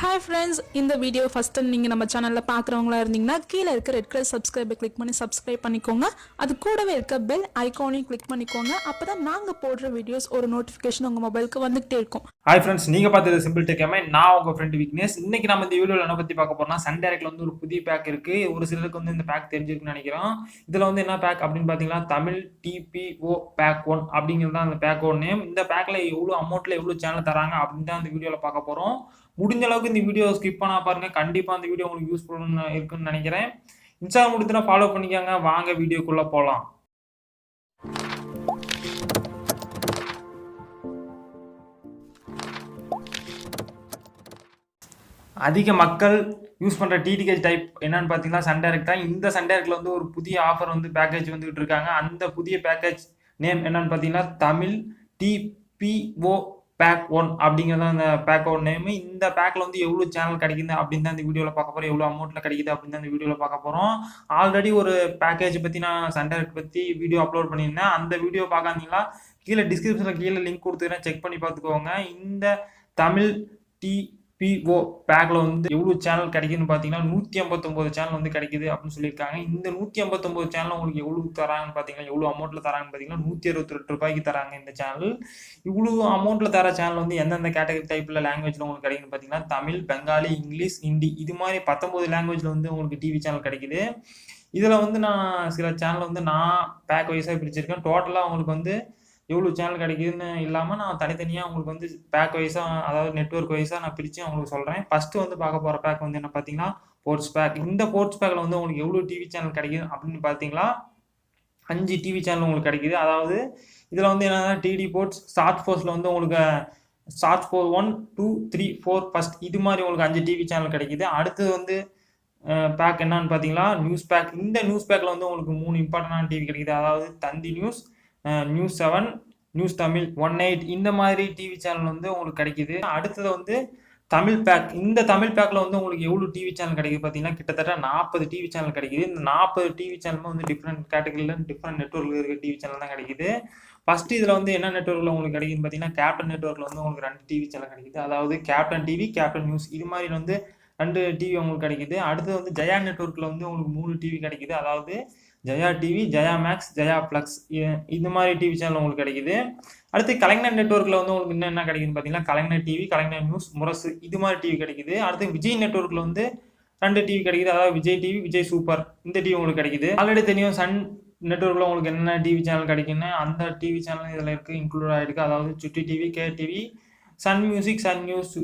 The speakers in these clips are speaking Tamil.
ஹாய் ஃப்ரெண்ட்ஸ் இந்த வீடியோ ஃபஸ்ட் டைம் நீங்கள் நம்ம சேனலில் பார்க்குறவங்களா இருந்தீங்கன்னா கீழே இருக்க ரெட் கலர் சப்ஸ்கிரைபை கிளிக் பண்ணி சப்ஸ்கிரைப் பண்ணிக்கோங்க. அது கூடவே இருக்க பெல் ஐகானையும் கிளிக் பண்ணிக்கோங்க. அப்போ தான் நாங்கள் போடுற வீடியோஸ் ஒரு நோட்டிஃபிகேஷன் உங்கள் மொபைலுக்கு வந்துகிட்டே இருக்கும். ஹாய் ஃப்ரெண்ட்ஸ் நீங்கள் பார்த்தது சிம்பிள் டேக்காமல் நான் உங்கள் ஃப்ரெண்ட் வீக்னஸ் இன்னைக்கு நம்ம இந்த வீடியோவில் என்ன பற்றி பார்க்க போறோம்னா சன் டேரக்டில் வந்து ஒரு புதிய பேக் இருக்குது ஒரு சிலருக்கு வந்து இந்த பேக் தெரிஞ்சிருக்குன்னு நினைக்கிறோம். இதில் வந்து என்ன பேக் அப்படின்னு பார்த்தீங்கன்னா தமிழ் டிபிஓ பேக் ஒன் அப்படிங்கிறது தான் அந்த பேக் ஒன் நேம் இந்த பேக்கில் எவ்வளோ அமௌண்ட்டில் எவ்வளோ சேனல் தராங்க அப்படின்னு தான் இந்த வீடியோவில் பார்க்க போகிறோம் முடிஞ்ச அளவுக்கு இந்த வீடியோ ஸ்கிப் பண்ணா பாருங்க. கண்டிப்பாக அந்த வீடியோ உங்களுக்கு யூஸ்ஃபுல் இருக்குன்னு நினைக்கிறேன். இன்ஸ்டாகிராம் முடிச்சுனா ஃபாலோ பண்ணிக்கோங்க. வாங்க வீடியோக்குள்ளே போகலாம் அதிக மக்கள் யூஸ் பண்ணுற டிடிஹெச் டைப் என்னன்னு பார்த்தீங்கன்னா சன் டைரக்ட் தான். இந்த சன் டைரக்ட்ல வந்து ஒரு புதிய ஆஃபர் வந்து பேக்கேஜ் வந்துகிட்டு இருக்காங்க. அந்த புதிய பேக்கேஜ் நேம் என்னன்னு பார்த்தீங்கன்னா தமிழ் டிபிஓ பேக் ஒன் அப்படிங்கிறது அந்த பேக் ஒன் நேம் இந்த பேக்கில் வந்து எவ்வளோ சேனல் கிடைக்குது அப்படின்னு தான் இந்த வீடியோவில் பார்க்க போகிறோம் எவ்வளோ அமௌண்ட்டில் கிடைக்குது அப்படின்னு தான் இந்த வீடியோவில் பார்க்க போகிறோம் ஆல்ரெடி ஒரு பேக்கேஜ் பற்றி நான் சன் பற்றி வீடியோ அப்லோட் பண்ணியிருந்தேன். அந்த வீடியோ பார்க்காதீங்களா? கீழே டிஸ்கிரிப்ஷனில் கீழே லிங்க் கொடுத்துக்கிறேன். செக் பண்ணி பார்த்துக்கோங்க. இந்த தமிழ் டி பிஓ பேக்கில் வந்து எவ்வளோ சேனல் கிடைக்குதுன்னு பார்த்தீங்கன்னா நூற்றி ஐம்பத்தொம்போது சேனல் வந்து கிடைக்குது அப்படின்னு சொல்லியிருக்காங்க. இந்த நூற்றி ஐம்பத்தொம்போது சேனல் உங்களுக்கு எவ்வளோ தராங்கன்னு பார்த்தீங்கன்னா எவ்வளோ அமௌண்ட்டில் தராங்கன்னு பார்த்தீங்கன்னா நூற்றி அறுபத்தி ரெண்டு ரூபாய்க்கு தராங்க இந்த சேனல் இவ்வளோ அமௌண்ட்டில் தர சேனல் வந்து எந்தெந்த கேட்டகரி டைப்பில் லாங்குவேஜில் உங்களுக்கு கிடைக்குன்னு பார்த்தீங்கன்னா தமிழ் பெங்காலி இங்கிலீஷ் ஹிந்தி இது மாதிரி பத்தொம்போது லாங்குவேஜில் வந்து உங்களுக்கு டிவி சேனல் கிடைக்குது. இதில் வந்து நான் சில சேனல் வந்து நான் பேக் வைஸாக பிரிச்சிருக்கேன். டோட்டலாக உங்களுக்கு வந்து எவ்வளோ சேனல் கிடைக்குதுன்னு இல்லாமல் நான் தனித்தனியாக உங்களுக்கு வந்து பேக் வைஸாக அதாவது நெட்ஒர்க் வைஸாக நான் பிரித்து உங்களுக்கு சொல்கிறேன் ஃபஸ்ட்டு வந்து பார்க்க போகிற பேக் வந்து என்ன பார்த்தீங்கன்னா போர்ட்ஸ் பேக் இந்த போர்ட்ஸ் பேக்கில் வந்து உங்களுக்கு எவ்வளோ டிவி சேனல் கிடைக்குது அப்படின்னு பார்த்தீங்களா? அஞ்சு டிவி சேனல் உங்களுக்கு கிடைக்குது. அதாவது இதில் வந்து என்னன்னா டிடி போர்ட்ஸ் ஷார்ட் ஃபோர்ஸில் வந்து உங்களுக்கு start four one two three four first இது மாதிரி உங்களுக்கு அஞ்சு டிவி சேனல் கிடைக்குது. அடுத்தது வந்து பேக் என்னன்னு பார்த்தீங்களா? நியூஸ் பேக் இந்த நியூஸ் பேக்கில் வந்து உங்களுக்கு மூணு இம்பார்ட்டண்டான டிவி கிடைக்குது. அதாவது Thanthi news news seven news Tamil one eight இந்த மாதிரி டிவி சேனல் வந்து உங்களுக்கு கிடைக்குது. அடுத்தது வந்து தமிழ் பேக் இந்த தமிழ் பேக்கில் வந்து உங்களுக்கு எவ்வளோ டிவி சேனல் கிடைக்குது பார்த்தீங்கன்னா கிட்டத்தட்ட நாற்பது டிவி சேனல் கிடைக்குது. இந்த நாற்பது டிவி சேனலுமே வந்து டிஃப்ரெண்ட் கேட்டகரியில் டிஃப்ரெண்ட் நெட்ஒர்க்கில் இருக்க டிவி சேனல் தான் கிடைக்குது. ஃபஸ்ட்டு இதில் வந்து என்ன நெட்ஒர்க்கில் உங்களுக்கு கிடைக்குதுன்னு பார்த்தீங்கன்னா கேப்டன் நெட்ஒர்க்கில் வந்து உங்களுக்கு ரெண்டு டிவி சேனல் கிடைக்குது. அதாவது கேப்டன் டிவி கேப்டன் நியூஸ் இது மாதிரி வந்து ரெண்டு டிவி உங்களுக்கு கிடைக்குது. அடுத்து வந்து ஜெயா நெட்ஒர்க்கில் வந்து உங்களுக்கு மூணு டிவி கிடைக்குது. அதாவது Jaya TV Jaya max Jaya plus. இந்த மாதிரி டிவி சேனல் உங்களுக்கு கிடைக்குது. அடுத்து கலைஞர் நெட்ஒர்க்கில் வந்து உங்களுக்கு இன்னும் என்ன கிடைக்குதுன்னு பார்த்தீங்கன்னா கலைஞர் டிவி கலைஞர் நியூஸ் முரசு இது மாதிரி டிவி கிடைக்குது. அடுத்து விஜய் நெட்ஒர்க்கில் வந்து ரெண்டு டிவி கிடைக்குது. அதாவது விஜய் டிவி விஜய் சூப்பர். இந்த டிவி உங்களுக்கு கிடைக்குது. ஆல்ரெடி தெரியும் சன் நெட்ஒர்க்கில் உங்களுக்கு என்னென்ன டிவி சேனல் கிடைக்குன்னு. அந்த டிவி சேனல் இதில் இருக்குது இன்க்ளூட் ஆகிருக்கு அதாவது Chutti TV K TV Sun music Sun news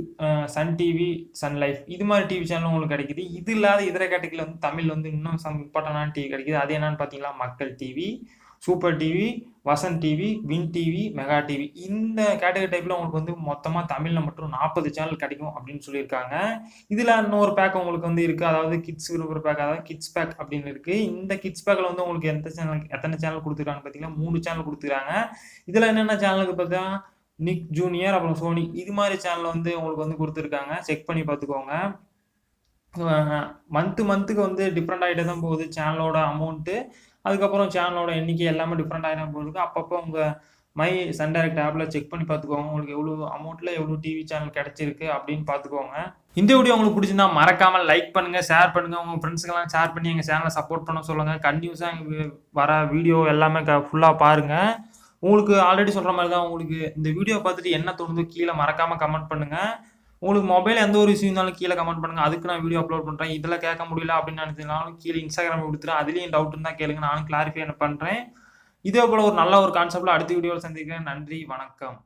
Sun TV Sun life இது மாதிரி டிவி சேனலும் உங்களுக்கு கிடைக்குது. இது இல்லாத இதர கேட்டகரியில் வந்து தமிழ் வந்து இன்னும் சம் இம்பார்ட்டண்டான டிவி கிடைக்குது. அது என்னன்னு பார்த்தீங்கன்னா Makkal TV super TV Vasanth TV win TV mega TV இந்த கேட்டகரி டைப்பில் உங்களுக்கு வந்து மொத்தமாக தமிழில் மட்டும் நாற்பது சேனல் கிடைக்கும் அப்படின்னு சொல்லியிருக்காங்க. இதில் இன்னொரு பேக் உங்களுக்கு வந்து இருக்குது அதாவது கிட்ஸ் விரும்புகிற பேக் அதாவது கிட்ஸ் பேக் அப்படின்னு இருக்குது இந்த கிட்ஸ் பேக்கில் வந்து உங்களுக்கு எந்த சேனல் எத்தனை சேனல் கொடுத்துருக்காங்கன்னு பார்த்தீங்கன்னா மூணு சேனல் கொடுத்துருக்காங்க. இதில் என்னென்ன சேனலுக்கு பார்த்தா நிக் ஜூனியர் அப்புறம் சோனி இது மாதிரி சேனல் வந்து உங்களுக்கு வந்து கொடுத்துருக்காங்க. செக் பண்ணி பார்த்துக்கோங்க. மந்த்து மந்த்துக்கு வந்து டிஃப்ரெண்ட் ஆகிட்டே தான் போகுது. சேனலோட அமௌண்ட்டு அதுக்கப்புறம் சேனலோட எண்ணிக்கை எல்லாமே டிஃப்ரெண்ட் ஆகி தான் போகுது. அப்பப்போ உங்கள் மை சன் டைரக்ட் ஆப்பில் செக் பண்ணி பார்த்துக்கோங்க. உங்களுக்கு எவ்வளோ அமௌண்ட்டில் எவ்வளோ டிவி சேனல் கிடச்சிருக்கு அப்படின்னு பார்த்துக்கோங்க. இந்த வீடியோ உங்களுக்கு பிடிச்சிருந்தா மறக்காமல் லைக் பண்ணுங்கள் ஷேர் பண்ணுங்கள் உங்கள் ஃப்ரெண்ட்ஸுக்கெல்லாம் ஷேர் பண்ணி எங்கள் சேனலை சப்போர்ட் பண்ண சொல்லுங்கள் கண்டினியூஸாக வர வீடியோ எல்லாமே க ஃபுல்லாக பாருங்கள் உங்களுக்கு ஆல்ரெடி சொல்கிற மாதிரி தான் உங்களுக்கு இந்த வீடியோ பார்த்துட்டு என்ன தோணுதோ கீழே மறக்காமல் கமெண்ட் பண்ணுங்கள் உங்களுக்கு மொபைல் எந்த ஒரு இஷ்யூ இருந்தாலும் கீழே கமெண்ட் பண்ணுங்கள் அதுக்கு நான் வீடியோ அப்லோட் பண்ணுறேன் இதில் கேட்க முடியல அப்படின்னு நினைச்சதுனாலும் கீழே இன்ஸ்டாகிராம் கொடுத்துட்டு அதுலேயும் டவுட் இருந்தால் கேளுங்க. நானும் கிளாரிஃபை பண்ணுறேன் இதே போல் ஒரு நல்ல ஒரு கான்செப்டில் அடுத்த வீடியோவில் சந்திக்கிறேன். நன்றி வணக்கம்.